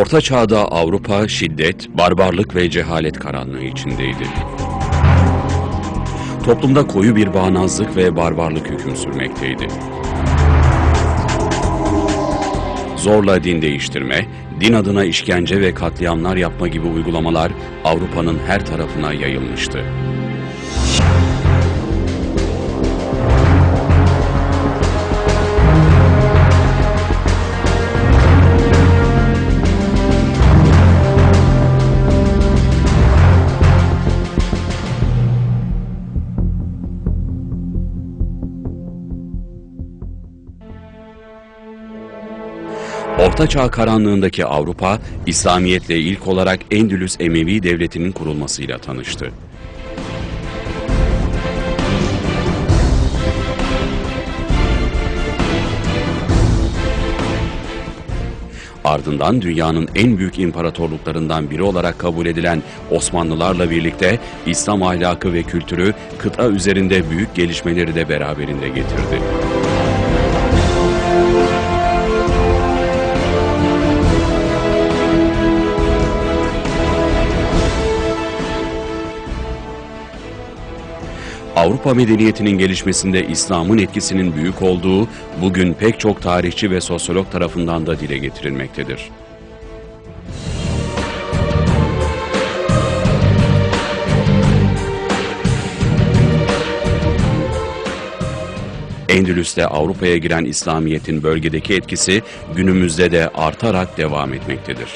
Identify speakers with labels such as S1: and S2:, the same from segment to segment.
S1: Orta Çağ'da Avrupa şiddet, barbarlık ve cehalet karanlığı içindeydi. Toplumda koyu bir bağnazlık ve barbarlık hüküm sürmekteydi. Zorla din değiştirme, din adına işkence ve katliamlar yapma gibi uygulamalar Avrupa'nın her tarafına yayılmıştı. Orta Çağ karanlığındaki Avrupa, İslamiyetle ilk olarak Endülüs Emevi Devleti'nin kurulmasıyla tanıştı. Ardından dünyanın en büyük imparatorluklarından biri olarak kabul edilen Osmanlılarla birlikte İslam ahlakı ve kültürü kıta üzerinde büyük gelişmeleri de beraberinde getirdi. Avrupa medeniyetinin gelişmesinde İslam'ın etkisinin büyük olduğu bugün pek çok tarihçi ve sosyolog tarafından da dile getirilmektedir. Endülüs'te Avrupa'ya giren İslamiyet'in bölgedeki etkisi günümüzde de artarak devam etmektedir.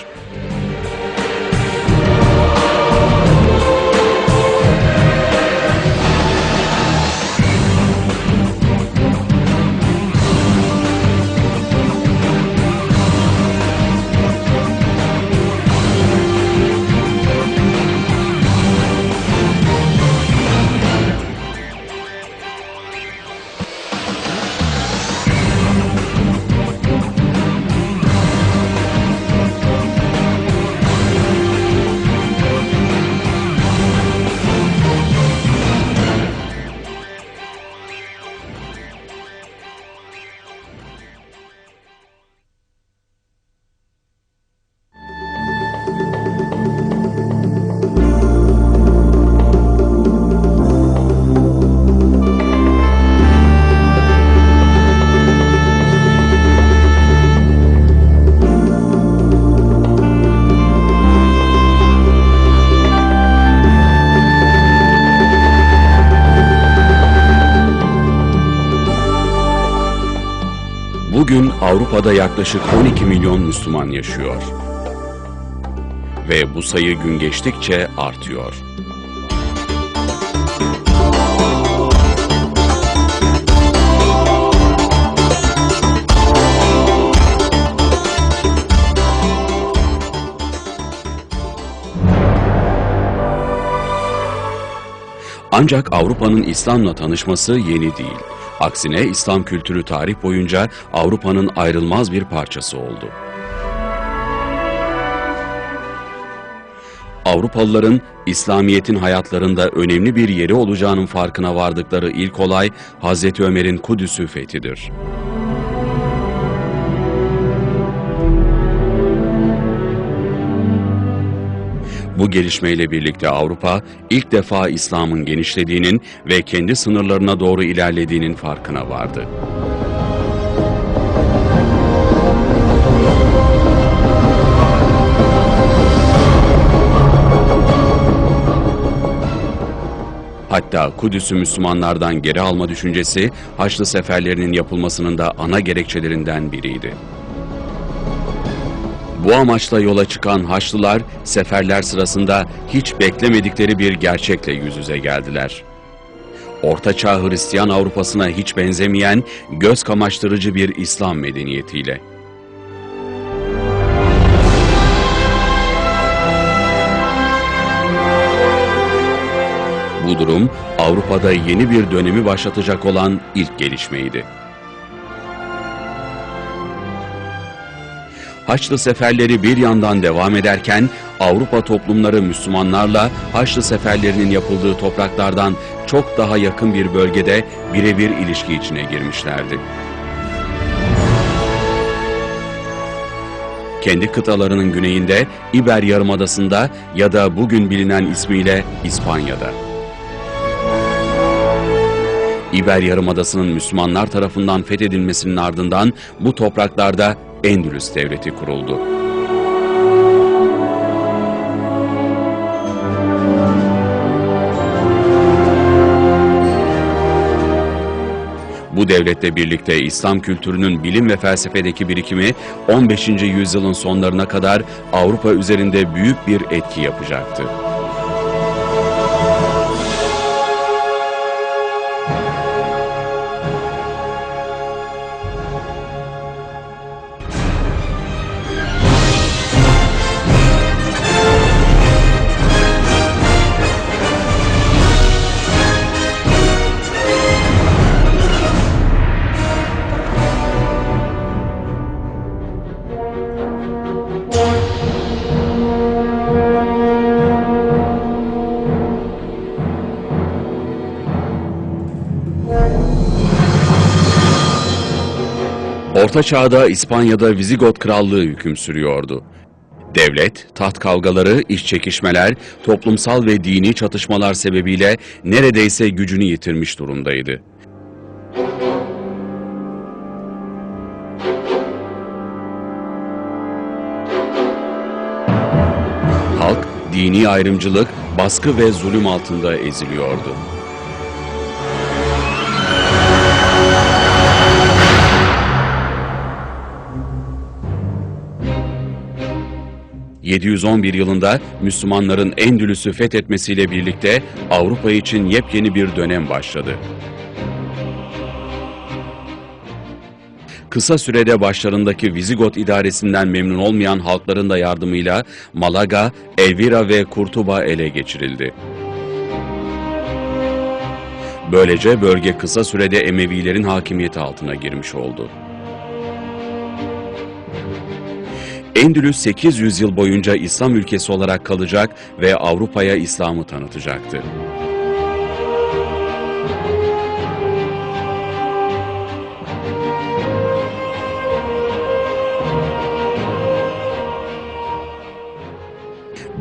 S1: Bugün Avrupa'da yaklaşık 12 milyon Müslüman yaşıyor. Ve bu sayı gün geçtikçe artıyor. Ancak Avrupa'nın İslam'la tanışması yeni değil. Aksine İslam kültürü tarih boyunca Avrupa'nın ayrılmaz bir parçası oldu. Avrupalıların İslamiyet'in hayatlarında önemli bir yeri olacağının farkına vardıkları ilk olay Hazreti Ömer'in Kudüs'ü fethidir. Bu gelişmeyle birlikte Avrupa ilk defa İslam'ın genişlediğinin ve kendi sınırlarına doğru ilerlediğinin farkına vardı. Hatta Kudüs'ü Müslümanlardan geri alma düşüncesi Haçlı seferlerinin yapılmasının da ana gerekçelerinden biriydi. Bu amaçla yola çıkan Haçlılar seferler sırasında hiç beklemedikleri bir gerçekle yüz yüze geldiler. Orta Çağ Hristiyan Avrupa'sına hiç benzemeyen göz kamaştırıcı bir İslam medeniyetiyle. Bu durum Avrupa'da yeni bir dönemi başlatacak olan ilk gelişmeydi. Haçlı seferleri bir yandan devam ederken Avrupa toplumları Müslümanlarla Haçlı seferlerinin yapıldığı topraklardan çok daha yakın bir bölgede birebir ilişki içine girmişlerdi. kendi kıtalarının güneyinde İber Yarımadası'nda ya da bugün bilinen ismiyle İspanya'da. İber Yarımadası'nın Müslümanlar tarafından fethedilmesinin ardından bu topraklarda Endülüs Devleti kuruldu. Bu devletle birlikte İslam kültürünün bilim ve felsefedeki birikimi 15. yüzyılın sonlarına kadar Avrupa üzerinde büyük bir etki yapacaktı. Orta Çağ'da İspanya'da Vizigot Krallığı hüküm sürüyordu. Devlet, taht kavgaları, iç çekişmeler, toplumsal ve dini çatışmalar sebebiyle neredeyse gücünü yitirmiş durumdaydı. Halk, dini ayrımcılık, baskı ve zulüm altında eziliyordu. ...711 yılında Müslümanların Endülüs'ü fethetmesiyle birlikte Avrupa için yepyeni bir dönem başladı. Kısa sürede başlarındaki Vizigot idaresinden memnun olmayan halkların da yardımıyla Malaga, Elvira ve Kurtuba ele geçirildi. Böylece bölge kısa sürede Emevilerin hakimiyeti altına girmiş oldu. Endülüs 800 yıl boyunca İslam ülkesi olarak kalacak ve Avrupa'ya İslam'ı tanıtacaktı.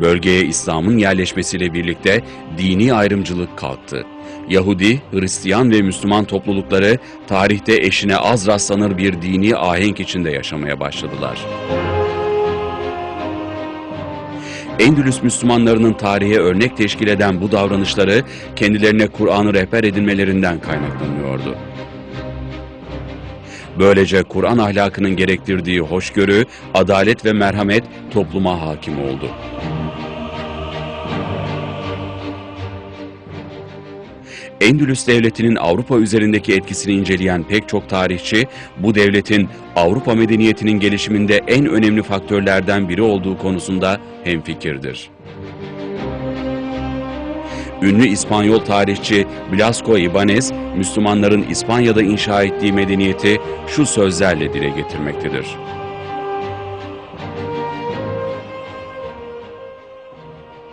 S1: Bölgeye İslam'ın yerleşmesiyle birlikte dini ayrımcılık kalktı. Yahudi, Hristiyan ve Müslüman toplulukları tarihte eşine az rastlanır bir dini ahenk içinde yaşamaya başladılar. Endülüs Müslümanlarının tarihe örnek teşkil eden bu davranışları kendilerine Kur'an'ı rehber edinmelerinden kaynaklanıyordu. Böylece Kur'an ahlakının gerektirdiği hoşgörü, adalet ve merhamet topluma hakim oldu. Endülüs Devleti'nin Avrupa üzerindeki etkisini inceleyen pek çok tarihçi, bu devletin Avrupa medeniyetinin gelişiminde en önemli faktörlerden biri olduğu konusunda hemfikirdir. Ünlü İspanyol tarihçi Blasco Ibanez, Müslümanların İspanya'da inşa ettiği medeniyeti şu sözlerle dile getirmektedir.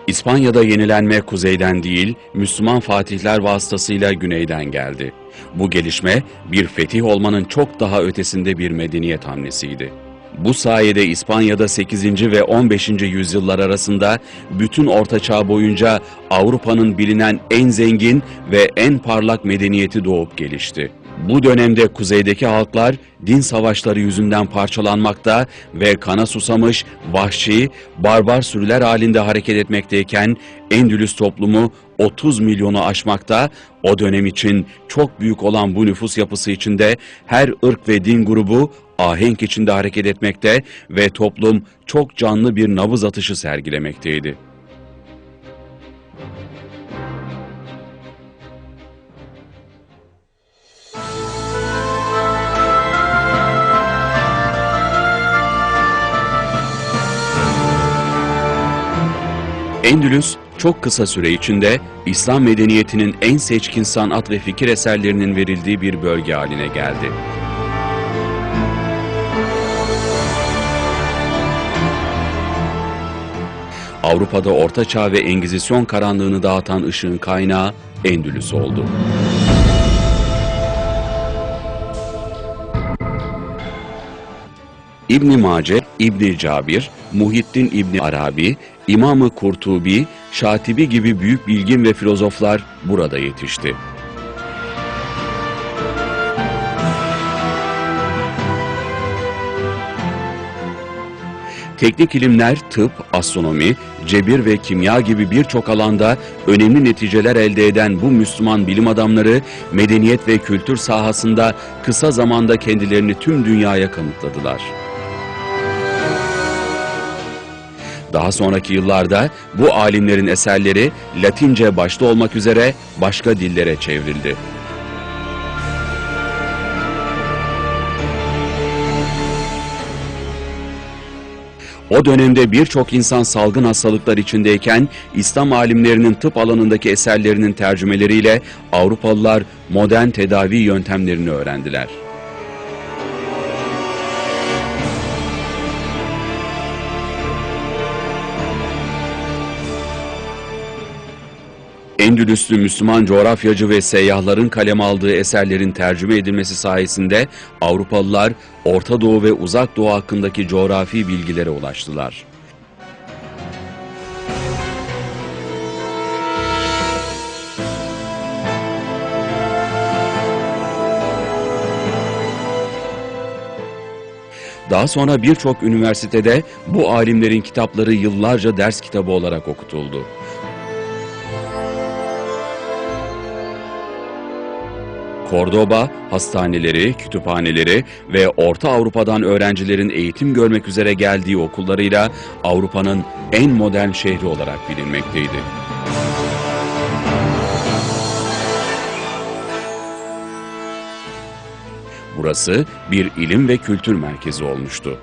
S1: İspanya'da yenilenme kuzeyden değil, Müslüman fatihler vasıtasıyla güneyden geldi. Bu gelişme bir fetih olmanın çok daha ötesinde bir medeniyet hamlesiydi. Bu sayede İspanya'da 8. ve 15. yüzyıllar arasında bütün Orta Çağ boyunca Avrupa'nın bilinen en zengin ve en parlak medeniyeti doğup gelişti. Bu dönemde kuzeydeki halklar din savaşları yüzünden parçalanmakta ve kana susamış, vahşi, barbar sürüler halinde hareket etmekteyken Endülüs toplumu 30 milyonu aşmakta, o dönem için çok büyük olan bu nüfus yapısı içinde her ırk ve din grubu ahenk içinde hareket etmekte ve toplum çok canlı bir nabız atışı sergilemekteydi. Endülüs çok kısa süre içinde İslam medeniyetinin en seçkin sanat ve fikir eserlerinin verildiği bir bölge haline geldi. Avrupa'da Orta Çağ ve Engizisyon karanlığını dağıtan ışığın kaynağı Endülüs oldu. İbn Mace, İbn Cabir, Muhittin İbn Arabi, İmam-ı Kurtubi, Şatibi gibi büyük bilgin ve filozoflar burada yetişti. Teknik ilimler, tıp, astronomi, cebir ve kimya gibi birçok alanda önemli neticeler elde eden bu Müslüman bilim adamları medeniyet ve kültür sahasında kısa zamanda kendilerini tüm dünyaya kanıtladılar. Daha sonraki yıllarda bu alimlerin eserleri Latince başta olmak üzere başka dillere çevrildi. O dönemde birçok insan salgın hastalıklar içindeyken İslam alimlerinin tıp alanındaki eserlerinin tercümeleriyle Avrupalılar modern tedavi yöntemlerini öğrendiler. Endülüslü Müslüman coğrafyacı ve seyyahların kaleme aldığı eserlerin tercüme edilmesi sayesinde Avrupalılar Orta Doğu ve Uzak Doğu hakkındaki coğrafi bilgilere ulaştılar. Daha sonra birçok üniversitede bu alimlerin kitapları yıllarca ders kitabı olarak okutuldu. Kordoba, hastaneleri, kütüphaneleri ve Orta Avrupa'dan öğrencilerin eğitim görmek üzere geldiği okullarıyla Avrupa'nın en modern şehri olarak bilinmekteydi. Burası bir ilim ve kültür merkezi olmuştu.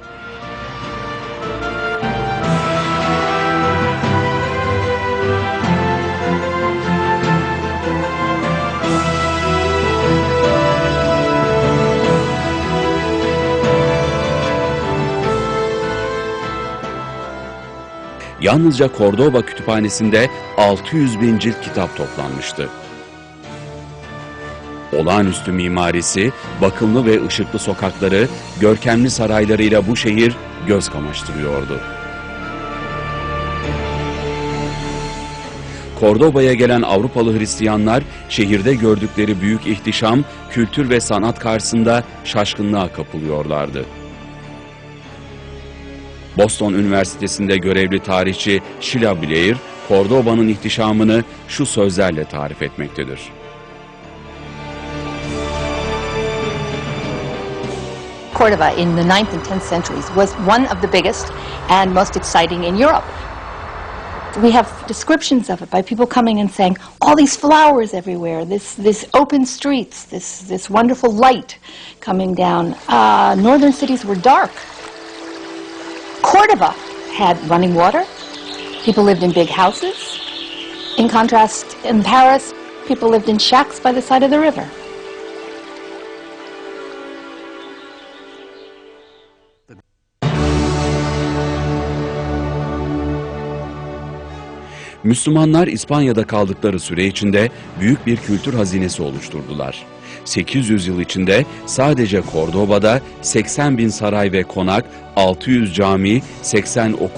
S1: Yalnızca Cordoba kütüphanesinde 600 bin cilt kitap toplanmıştı. Olağanüstü mimarisi, bakımlı ve ışıklı sokakları, görkemli saraylarıyla bu şehir göz kamaştırıyordu. Kordoba'ya gelen Avrupalı Hristiyanlar şehirde gördükleri büyük ihtişam, kültür ve sanat karşısında şaşkınlığa kapılıyorlardı. Boston Üniversitesi'nde görevli tarihçi Sheila Blair, Kordoba'nın ihtişamını şu sözlerle tarif etmektedir.
S2: Cordoba in the 9th and 10th centuries was one of the biggest and most exciting in Europe. We have descriptions of it by people coming and saying, all these flowers everywhere, this, this open streets, this, this wonderful light coming down. Uh, northern cities were dark. Cordoba had running water. People lived in big houses. In contrast, in Paris, people lived in shacks by the side of the river.
S1: Müslümanlar İspanya'da kaldıkları süre içinde büyük bir kültür hazinesi oluşturdular. 800 yıl içinde sadece Kordoba'da 80 bin saray ve konak, 600 cami, 80 okul,